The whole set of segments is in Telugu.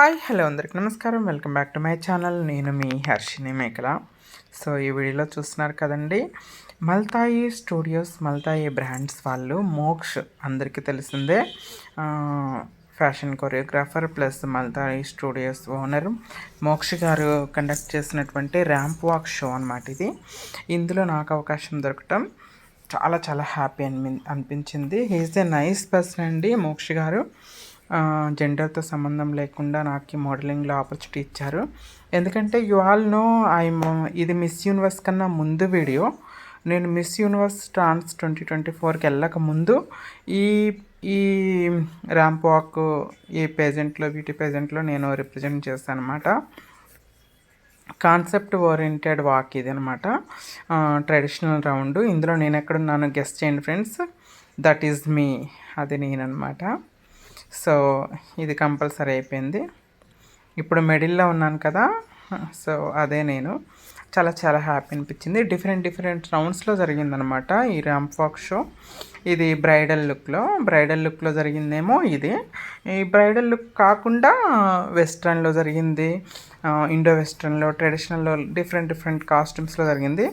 హాయ్ హలో అందరికి నమస్కారం. Welcome back to my channel. నేను మీ హర్షిని మేకల. సో ఈ వీడియోలో చూస్తున్నారు కదండి మల్తాయి స్టూడియోస్ మల్తాయి బ్రాండ్స్ వాళ్ళు మోక్ష్ అందరికీ తెలిసిందే. Fashion choreographer plus Maltai studios owner Moksha garu conduct చేసినటువంటి ర్యాంప్ వాక్ షో అనమాట ఇది. ఇందులో నాకు అవకాశం దొరకటం చాలా చాలా హ్యాపీ అని అనిపించింది. హీఈస్ ఎ నైస్ పర్సన్ అండి మోక్ష గారు. జెండర్తో సంబంధం లేకుండా నాకు మోడలింగ్లో ఆపర్చునిటీ ఇచ్చారు. ఎందుకంటే యు ఆల్ నో ఐ ఇది మిస్ యూనివర్స్ కన్నా ముందు వీడియో నేను miss universe trans twenty twenty ఫోర్కి వెళ్ళక ముందు ఈ ఈ ర్యాంప్ వాక్ ఈ పేజెంట్లో బ్యూటీ పేజెంట్లో నేను రిప్రజెంట్ చేస్తాను అనమాట కాన్సెప్ట్ ఓరియంటెడ్ వాక్ ఇది అనమాట. ట్రెడిషనల్ రౌండ్ ఇందులో నేను ఎక్కడున్నాను గెస్ట్ చేయండి ఫ్రెండ్స్ దట్ ఈజ్ మీ అది నేననమాట. సో ఇది కంపల్సరీ అయిపోయింది. ఇప్పుడు మిడిల్లో ఉన్నాను కదా సో అదే నేను. చాలా చాలా హ్యాపీ అనిపించింది. డిఫరెంట్ డిఫరెంట్ రౌండ్స్లో జరిగిందనమాట ఈ ర్యాంప్ వాక్ షో. ఇది బ్రైడల్ లుక్లో బ్రైడల్ లుక్లో జరిగిందేమో ఇది. ఈ బ్రైడల్ లుక్ కాకుండా వెస్ట్రన్లో జరిగింది. ఇండో వెస్ట్రన్లో ట్రెడిషనల్లో డిఫరెంట్ డిఫరెంట్ కాస్ట్యూమ్స్లో జరిగింది.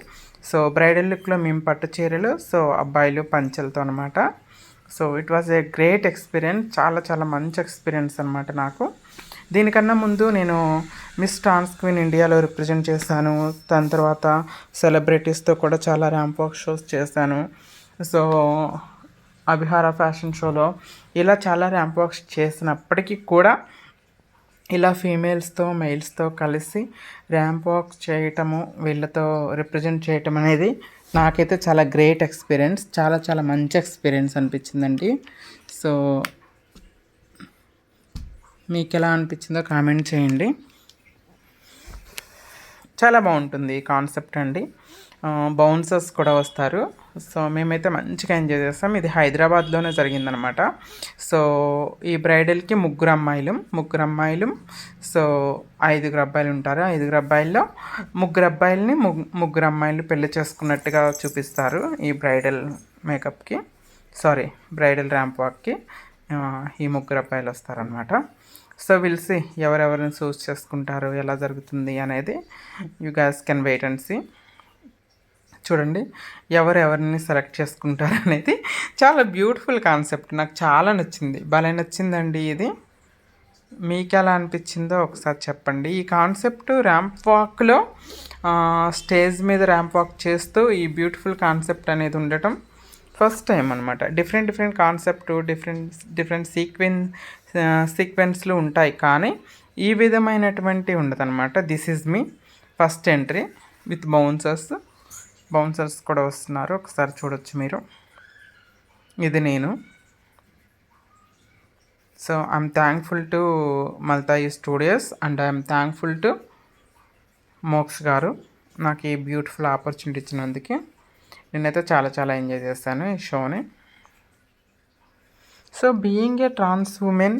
సో బ్రైడల్ లుక్లో మేము పట్టు చీరలు సో అబ్బాయిలు పంచెలతో అనమాట. So it was a great experience చాలా చాలా మంచి ఎక్స్పీరియన్స్ అనమాట నాకు. దీనికన్నా ముందు నేను మిస్ ట్రాన్స్ క్వీన్ ఇండియాలో రిప్రజెంట్ చేశాను. దాని తర్వాత సెలబ్రిటీస్తో కూడా చాలా ర్యాంప్ వాక్ షోస్ చేశాను. సో అభిహార ఫ్యాషన్ షోలో ఇలా చాలా ర్యాంప్ వాక్స్ చేసినప్పటికీ కూడా ఇలా ఫీమేల్స్తో మెయిల్స్తో కలిసి ర్యాంప్ వాక్ చేయటము వీళ్ళతో రిప్రజెంట్ చేయటం అనేది నాకైతే చాలా గ్రేట్ ఎక్స్పీరియన్స్ చాలా చాలా మంచి ఎక్స్పీరియన్స్ అనిపించిందండి. సో మీకు ఎలా అనిపించిందో కామెంట్ చేయండి. చాలా బాగుంటుంది కాన్సెప్ట్ అండి. బౌన్సర్స్ కూడా వస్తారు. సో మేమైతే మంచిగా ఎంజాయ్ చేస్తాం. ఇది హైదరాబాద్లోనే జరిగిందనమాట. సో ఈ బ్రైడల్కి ముగ్గురు అమ్మాయిలు ముగ్గురు అమ్మాయిలు సో ఐదుగురు అబ్బాయిలు ఉంటారు. ఐదుగురు అబ్బాయిల్లో ముగ్గురు అబ్బాయిలని ముగ్గురు అమ్మాయిలు పెళ్ళి చేసుకున్నట్టుగా చూపిస్తారు ఈ బ్రైడల్ మేకప్కి. సారీ బ్రైడల్ ర్యాంప్ వాక్కి ఈ ముగ్గురు అబ్బాయిలు వస్తారనమాట. సో విల్సి ఎవరెవరిని చూస్ చేసుకుంటారు ఎలా జరుగుతుంది అనేది. You guys can wait and see. చూడండి ఎవరు ఎవరిని సెలెక్ట్ చేసుకుంటారు అనేది చాలా బ్యూటిఫుల్ కాన్సెప్ట్. నాకు చాలా నచ్చింది. భలే నచ్చిందండి ఇది. మీకు ఎలా అనిపించిందో ఒకసారి చెప్పండి. ఈ కాన్సెప్ట్ ర్యాంప్ వాక్లో స్టేజ్ మీద ర్యాంప్ వాక్ చేస్తూ ఈ బ్యూటిఫుల్ కాన్సెప్ట్ అనేది ఉండటం ఫస్ట్ టైం అనమాట different different concept different different sequence సీక్వెన్స్లు ఉంటాయి కానీ ఈ విధమైనటువంటి ఉండదన్నమాట. This is me first entry with bouncers. Bouncers కూడా వస్తున్నారు. ఒకసారి చూడొచ్చు మీరు. ఇది నేను. So I'm thankful to Maltai studios and I'm thankful to Moksh garu. నాకు ఈ బ్యూటిఫుల్ ఆపర్చునిటీ ఇచ్చినందుకు. నేనైతే చాలా చాలా ఎంజాయ్ చేస్తాను ఈ షోని so being a trans woman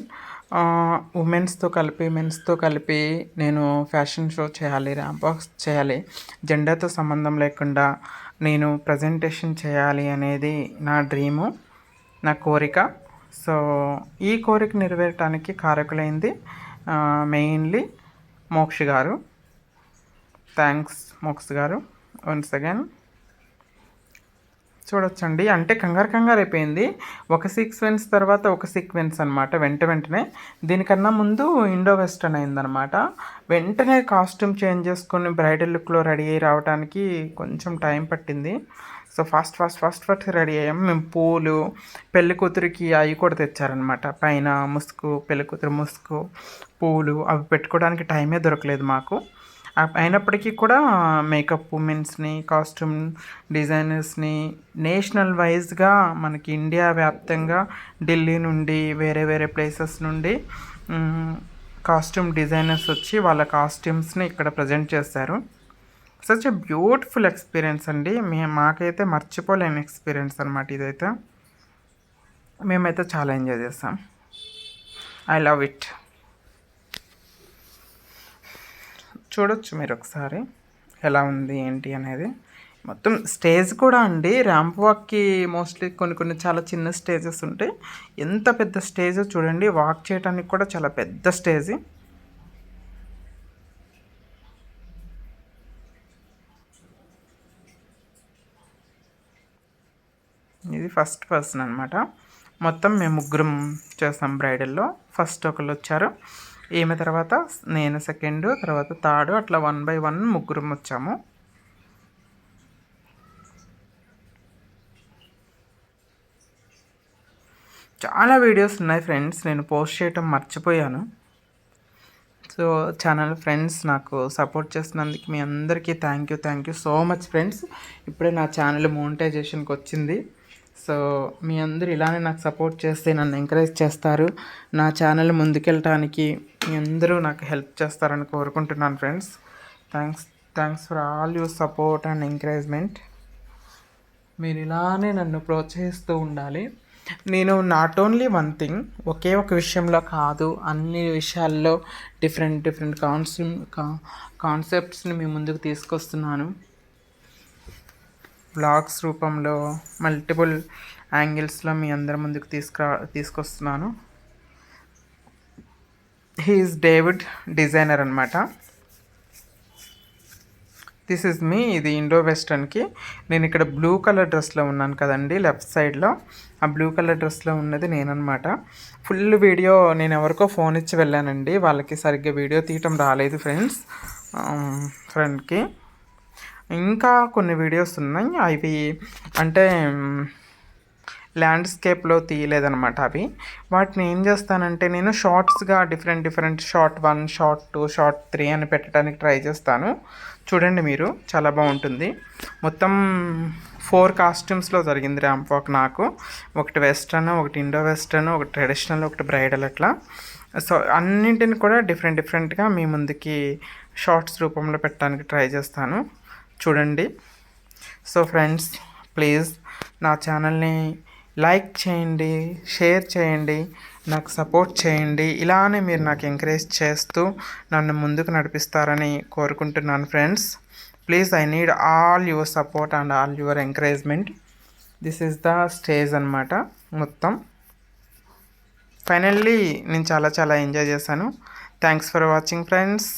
ఉమెన్స్తో కలిపి మెన్స్తో కలిపి నేను ఫ్యాషన్ షో చేయాలి ర్యాంపాక్స్ చేయాలి. జెండాతో సంబంధం లేకుండా నేను ప్రజెంటేషన్ చేయాలి అనేది నా డ్రీము నా కోరిక. సో ఈ కోరిక నెరవేరటానికి కారకులైంది మెయిన్లీ మోక్ష గారు. థ్యాంక్స్ మోక్ష గారు. వన్స్ అగైన్ చూడొచ్చండి. అంటే కంగారు కంగారు అయిపోయింది. ఒక సీక్వెన్స్ తర్వాత ఒక సీక్వెన్స్ అనమాట వెంట వెంటనే. దీనికన్నా ముందు ఇండో వెస్టర్న్ అయిందనమాట వెంటనే కాస్ట్యూమ్ చేంజ్ చేసుకొని బ్రైడల్ లుక్లో రెడీ అయ్యి రావడానికి కొంచెం టైం పట్టింది. So fast fast fast fast ready అయ్యాం. మేము పూలు పెళ్ళి కూతురికి అవి కూడా తెచ్చారనమాట పైన ముసుగు పెళ్ళి కూతురు ముసుగు పూలు అవి పెట్టుకోవడానికి టైమే దొరకలేదు మాకు. అయినప్పటికీ కూడా మేకప్ ఉమెన్స్ని కాస్ట్యూమ్ డిజైనర్స్ని నేషనల్ వైజ్గా మనకి ఇండియా వ్యాప్తంగా ఢిల్లీ నుండి వేరే వేరే ప్లేసెస్ నుండి కాస్ట్యూమ్ డిజైనర్స్ వచ్చి వాళ్ళ కాస్ట్యూమ్స్ని ఇక్కడ ప్రజెంట్ చేశారు. సచ్ ఎ బ్యూటిఫుల్ ఎక్స్పీరియన్స్ అండి. మే మాకైతే మర్చిపోలేని ఎక్స్పీరియన్స్ అనమాట ఇదైతే. మేమైతే చాలా ఎంజాయ్ చేస్తాం ఐ లవ్ ఇట్. చూడొచ్చు మీరు ఒకసారి. ఎలా ఉంది ఏంటి అనేది. మొత్తం స్టేజ్ కూడా అండి. ర్యాంప్ వాక్కి మోస్ట్లీ కొన్ని కొన్ని చాలా చిన్న స్టేజెస్ ఉంటాయి. ఎంత పెద్ద స్టేజ్ చూడండి. వాక్ చేయడానికి కూడా చాలా పెద్ద స్టేజ్. ఇది ఫస్ట్ పర్సన్ అనమాట మొత్తం మేము ముగ్గురం చేస్తాం బ్రైడల్లో. ఫస్ట్ ఒకళ్ళు వచ్చారు. ఈమె తర్వాత నేను సెకండ్ తర్వాత థర్డ్ అట్లా వన్ బై వన్ ముగ్గురం వచ్చాము. చాలా వీడియోస్ ఉన్నాయి ఫ్రెండ్స్ నేను పోస్ట్ చేయటం మర్చిపోయాను. సో ఛానల్ ఫ్రెండ్స్ నాకు సపోర్ట్ చేసినందుకు మీ అందరికీ thank you thank you so much friends. ఇప్పుడే నా ఛానల్ మోనిటైజేషన్కి వచ్చింది. సో మీ అందరూ ఇలానే నాకు సపోర్ట్ చేస్తే నన్ను ఎంకరేజ్ చేస్తారు. నా ఛానల్ ముందుకెళ్ళటానికి మీ అందరూ నాకు హెల్ప్ చేస్తారని కోరుకుంటున్నాను friends. Thanks thanks for all your support and encouragement. మీరు ఇలానే నన్ను ప్రోత్సహిస్తూ ఉండాలి. నేను నాట్ ఓన్లీ వన్ థింగ్ ఒకే ఒక విషయంలో కాదు అన్ని విషయాల్లో డిఫరెంట్ డిఫరెంట్ కాన్సెప్ట్ కాన్సెప్ట్స్ని మీ ముందుకు తీసుకొస్తున్నాను. బ్లాగ్స్ రూపంలో మల్టిపుల్ యాంగిల్స్లో మీ అందరి ముందుకు తీసుకురా తీసుకొస్తున్నాను. హీఈస్ డేవిడ్ డిజైనర్ అనమాట దిస్ ఇస్ మీ ఇది ఇండో వెస్టర్న్కి నేను ఇక్కడ బ్లూ కలర్ డ్రెస్లో ఉన్నాను కదండి లెఫ్ట్ సైడ్లో ఆ బ్లూ కలర్ డ్రెస్లో ఉన్నది నేననమాట ఫుల్ వీడియో నేను ఎవరికో ఫోన్ ఇచ్చి వెళ్ళానండి. వాళ్ళకి సరిగ్గా వీడియో తీయటం రాలేదు ఫ్రెండ్స్ ఫ్రెండ్కి um, ఇంకా కొన్ని వీడియోస్ ఉన్నాయి. అవి అంటే ల్యాండ్స్కేప్లో తీయలేదనమాట అవి. వాటిని ఏం చేస్తానంటే నేను షార్ట్స్గా different different short one short two short three అని పెట్టడానికి ట్రై చేస్తాను. చూడండి మీరు చాలా బాగుంటుంది. మొత్తం ఫోర్ కాస్ట్యూమ్స్లో జరిగింది ర్యాంప్ వాక్ నాకు. ఒకటి వెస్ట్రన్ ఒకటి ఇండో వెస్ట్రన్ ఒకటి ట్రెడిషనల్ ఒకటి బ్రైడల్ అట్లా. సో అన్నింటిని కూడా డిఫరెంట్ డిఫరెంట్గా మీ ముందుకి షార్ట్స్ రూపంలో పెట్టడానికి ట్రై చేస్తాను. చూడండి. సో ఫ్రెండ్స్ ప్లీజ్ నా ఛానల్ని లైక్ చేయండి షేర్ చేయండి నాకు సపోర్ట్ చేయండి. ఇలానే మీరు నాకు ఎంకరేజ్ చేస్తూ నన్ను ముందుకు నడిపిస్తారని కోరుకుంటున్నాను friends please I need all your support and all your encouragement this is the stage అనమాట మొత్తం. ఫైనల్లీ నేను చాలా చాలా ఎంజాయ్ చేశాను. Thanks for watching friends